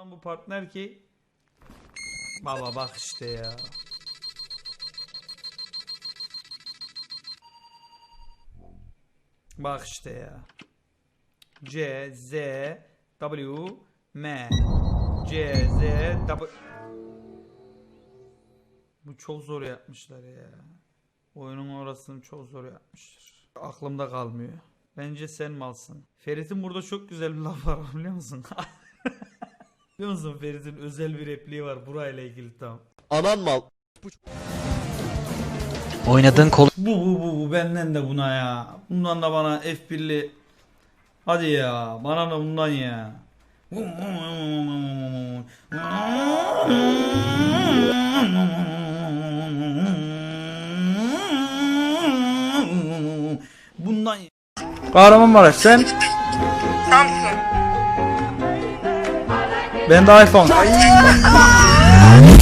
Lan bu partner ki Baba bak işte ya. Bak işte ya. C Z W M C Z W Bu çok zor yapmışlar ya. Oyunun orasını çok zor yapmışlar. Aklımda kalmıyor. Bence sen malsın. Ferit'in burada çok güzel bir laf var biliyor musun? biliyor musun Ferit'in özel bir repliği var burayla ilgili tam. Anan mal. Oynadığın kol Bu bu bu bu benden de buna ya. Bundan da bana F1'li. Hadi ya bana da bundan ya. Bundan Kahramanmaraş sen? Samsun. Ben de iPhone.